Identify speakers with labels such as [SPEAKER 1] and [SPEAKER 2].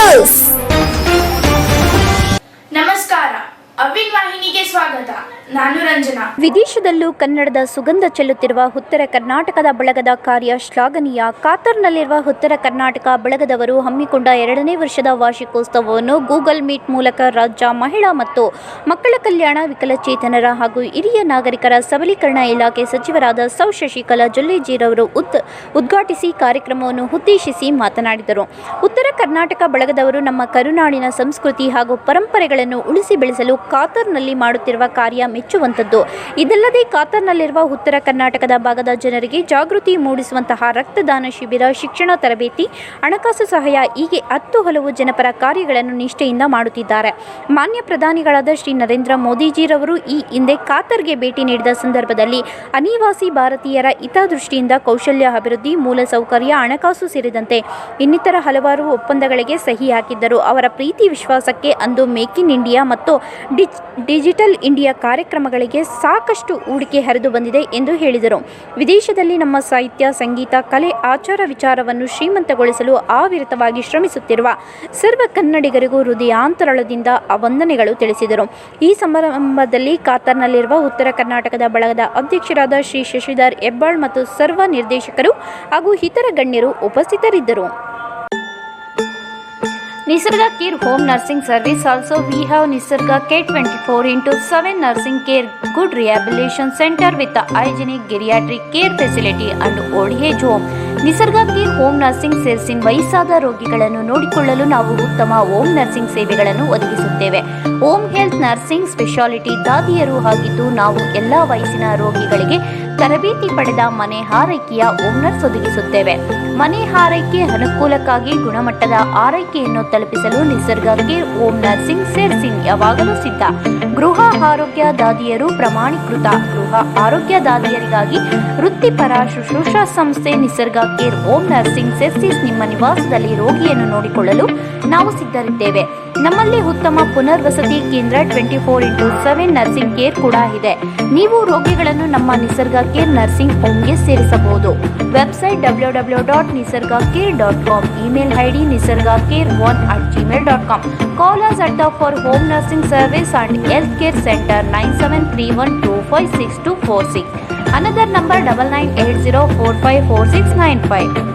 [SPEAKER 1] News ನಮಸ್ಕಾರ ಅವಿನ್ ವಾಹಿನಿಗೆ ಸ್ವಾಗತ ವಿದೇಶದಲ್ಲೂ ಕನ್ನಡದ ಸುಗಂಧ ಚೆಲ್ಲುತ್ತಿರುವ ಉತ್ತರ ಕರ್ನಾಟಕದ ಬಳಗದ ಕಾರ್ಯ ಶ್ಲಾಘನೀಯ. ಕಾತರ್ನಲ್ಲಿರುವ ಉತ್ತರ ಕರ್ನಾಟಕ ಬಳಗದವರು ಹಮ್ಮಿಕೊಂಡ ಎರಡನೇ ವರ್ಷದ ವಾರ್ಷಿಕೋತ್ಸವವನ್ನು ಗೂಗಲ್ ಮೀಟ್ ಮೂಲಕ ರಾಜ್ಯ ಮಹಿಳಾ ಮತ್ತು ಮಕ್ಕಳ ಕಲ್ಯಾಣ ವಿಕಲಚೇತನರ ಹಾಗೂ ಹಿರಿಯ ನಾಗರಿಕರ ಸಬಲೀಕರಣ ಇಲಾಖೆ ಸಚಿವರಾದ ಸೌ ಶಶಿಕಲಾ ಜೊಲ್ಲೆಜೀರವರು ಉದ್ ಉದ್ಘಾಟಿಸಿ ಕಾರ್ಯಕ್ರಮವನ್ನು ಉದ್ದೇಶಿಸಿ ಮಾತನಾಡಿದರು. ಉತ್ತರ ಕರ್ನಾಟಕ ಬಳಗದವರು ನಮ್ಮ ಕರುನಾಡಿನ ಸಂಸ್ಕೃತಿ ಹಾಗೂ ಪರಂಪರೆಗಳನ್ನು ಉಳಿಸಿ ಬೆಳೆಸಲು ಕಾತರ್ನಲ್ಲಿ ಮಾಡುತ್ತಿರುವ ಕಾರ್ಯ ಮೆಚ್ಚುವಂಥದ್ದು. ಇದಲ್ಲದೆ ಕಾತರ್ನಲ್ಲಿರುವ ಉತ್ತರ ಕರ್ನಾಟಕದ ಭಾಗದ ಜನರಿಗೆ ಜಾಗೃತಿ ಮೂಡಿಸುವಂತಹ ರಕ್ತದಾನ ಶಿಬಿರ, ಶಿಕ್ಷಣ ತರಬೇತಿ, ಹಣಕಾಸು ಸಹಾಯ, ಹೀಗೆ ಹತ್ತು ಹಲವು ಜನಪರ ಕಾರ್ಯಗಳನ್ನು ನಿಷ್ಠೆಯಿಂದ ಮಾಡುತ್ತಿದ್ದಾರೆ. ಮಾನ್ಯ ಪ್ರಧಾನಿಗಳಾದ ಶ್ರೀ ನರೇಂದ್ರ ಮೋದಿಜಿರವರು ಈ ಹಿಂದೆ ಕಾತರ್ಗೆ ಭೇಟಿ ನೀಡಿದ ಸಂದರ್ಭದಲ್ಲಿ ಅನಿವಾಸಿ ಭಾರತೀಯರ ಹಿತದೃಷ್ಟಿಯಿಂದ ಕೌಶಲ್ಯ ಅಭಿವೃದ್ಧಿ ಮೂಲಸೌಕರ್ಯ ಹಣಕಾಸು ಸೇರಿದಂತೆ ಇನ್ನಿತರ ಹಲವಾರು ಒಪ್ಪಂದಗಳಿಗೆ ಸಹಿ ಹಾಕಿದ್ದರು. ಅವರ ಪ್ರೀತಿ ವಿಶ್ವಾಸಕ್ಕೆ ಅಂದು ಮೇಕ್ ಇನ್ ಇಂಡಿಯಾ ಮತ್ತು ಡಿಜ್, ಡಿಜಿಟಲ್ ಇಂಡಿಯಾ ಕಾರ್ಯಕ್ರಮಗಳಿಗೆ ಸಾಕಷ್ಟು ಹೂಡಿಕೆ ಹರಿದು ಬಂದಿದೆ ಎಂದು ಹೇಳಿದರು. ವಿದೇಶದಲ್ಲಿ ನಮ್ಮ ಸಾಹಿತ್ಯ, ಸಂಗೀತ, ಕಲೆ, ಆಚಾರ ವಿಚಾರವನ್ನು ಶ್ರೀಮಂತಗೊಳಿಸಲು ಆವಿರತವಾಗಿ ಶ್ರಮಿಸುತ್ತಿರುವ ಸರ್ವ ಕನ್ನಡಿಗರಿಗೂ ಹೃದಯಾಂತರಳದಿಂದ ವಂದನೆಗಳು ತಿಳಿಸಿದರು. ಈ ಸಮಾರಂಭದಲ್ಲಿ ಕಾತರ್ನಲ್ಲಿರುವ ಉತ್ತರ ಕರ್ನಾಟಕದ ಬಳಗದ ಅಧ್ಯಕ್ಷರಾದ ಶ್ರೀ ಶಶಿಧರ್ ಹೆಬ್ಬಾಳ್ ಮತ್ತು ಸರ್ವ ನಿರ್ದೇಶಕರು ಹಾಗೂ ಇತರ ಗಣ್ಯರು ಉಪಸ್ಥಿತರಿದ್ದರು. Nisarga Care Home Nursing Service also we have Nisarga K24 into 7 nursing care good rehabilitation center with a hygienic geriatric care facility and old age home. Nisarga care home nursing ಸೇರಿಸಿನ್ ವಯಸ್ಸಾದ ರೋಗಿಗಳನ್ನು ನೋಡಿಕೊಳ್ಳಲು ನಾವು ಉತ್ತಮ ಹೋಮ್ ನರ್ಸಿಂಗ್ ಸೇವೆಗಳನ್ನು ಒದಗಿಸುತ್ತೇವೆ home health nursing speciality ದಾದಿಯರು ಆಗಿದ್ದು ನಾವು ಎಲ್ಲ ವಯಸ್ಸಿನ ರೋಗಿಗಳಿಗೆ ತರಬೇತಿ ಪಡೆದ ಮನೆ ಹಾರೈಕೆಯ ಓನರ್ಸ್ ನರ್ಸ್ ಒದಗಿಸುತ್ತೇವೆ ಮನೆ ಹಾರೈಕೆ ಅನುಕೂಲಕ್ಕಾಗಿ ಗುಣಮಟ್ಟದ ಆರೈಕೆಯನ್ನು ತಲುಪಿಸಲು ನಿಸರ್ಗಕ್ಕೆ ಓಂ ನರ್ಸಿಂಗ್ ನರ್ಸಿಂಗ್ ಸಿಂಗ್ ಯಾವಾಗಲೂ ಸಿದ್ಧ. ಗೃಹ ಆರೋಗ್ಯ ದಾದಿಯರು ಪ್ರಮಾಣೀಕೃತ. ಗೃಹ ಆರೋಗ್ಯ ದಾದಿಯರಿಗಾಗಿ ವೃತ್ತಿಪರ ಶುಶ್ರೂಷಾ ಸಂಸ್ಥೆ ನಿಸರ್ಗ ಕೇರ್ ಓಂ ನರ್ಸಿಂಗ್ ಸೆರ್ಸಿಸ್ ನಿಮ್ಮ ನಿವಾಸದಲ್ಲಿ ರೋಗಿಯನ್ನು ನೋಡಿಕೊಳ್ಳಲು ನಾವು ಸಿದ್ಧರಿದ್ದೇವೆ. ನಮ್ಮಲ್ಲಿ ಉತ್ತಮ ಪುನರ್ವಸತಿ ಕೇಂದ್ರ twenty four into seven nursing care ಕೂಡ ಇದೆ. ನೀವು ರೋಗಿಗಳನ್ನು ನಮ್ಮ ನಿಸರ್ಗ ಕೇರ್ ನರ್ಸಿಂಗ್ ಹೋಮ್ಗೆ ಸೇರಿಸಬಹುದು. Website W W dot Nisarga care dot com, email I D Nisarga care one at Gmail dot com. Call us at the for home nursing service and health care centre nine seven three one two five six two four six another number double nine eight zero four five four six nine five.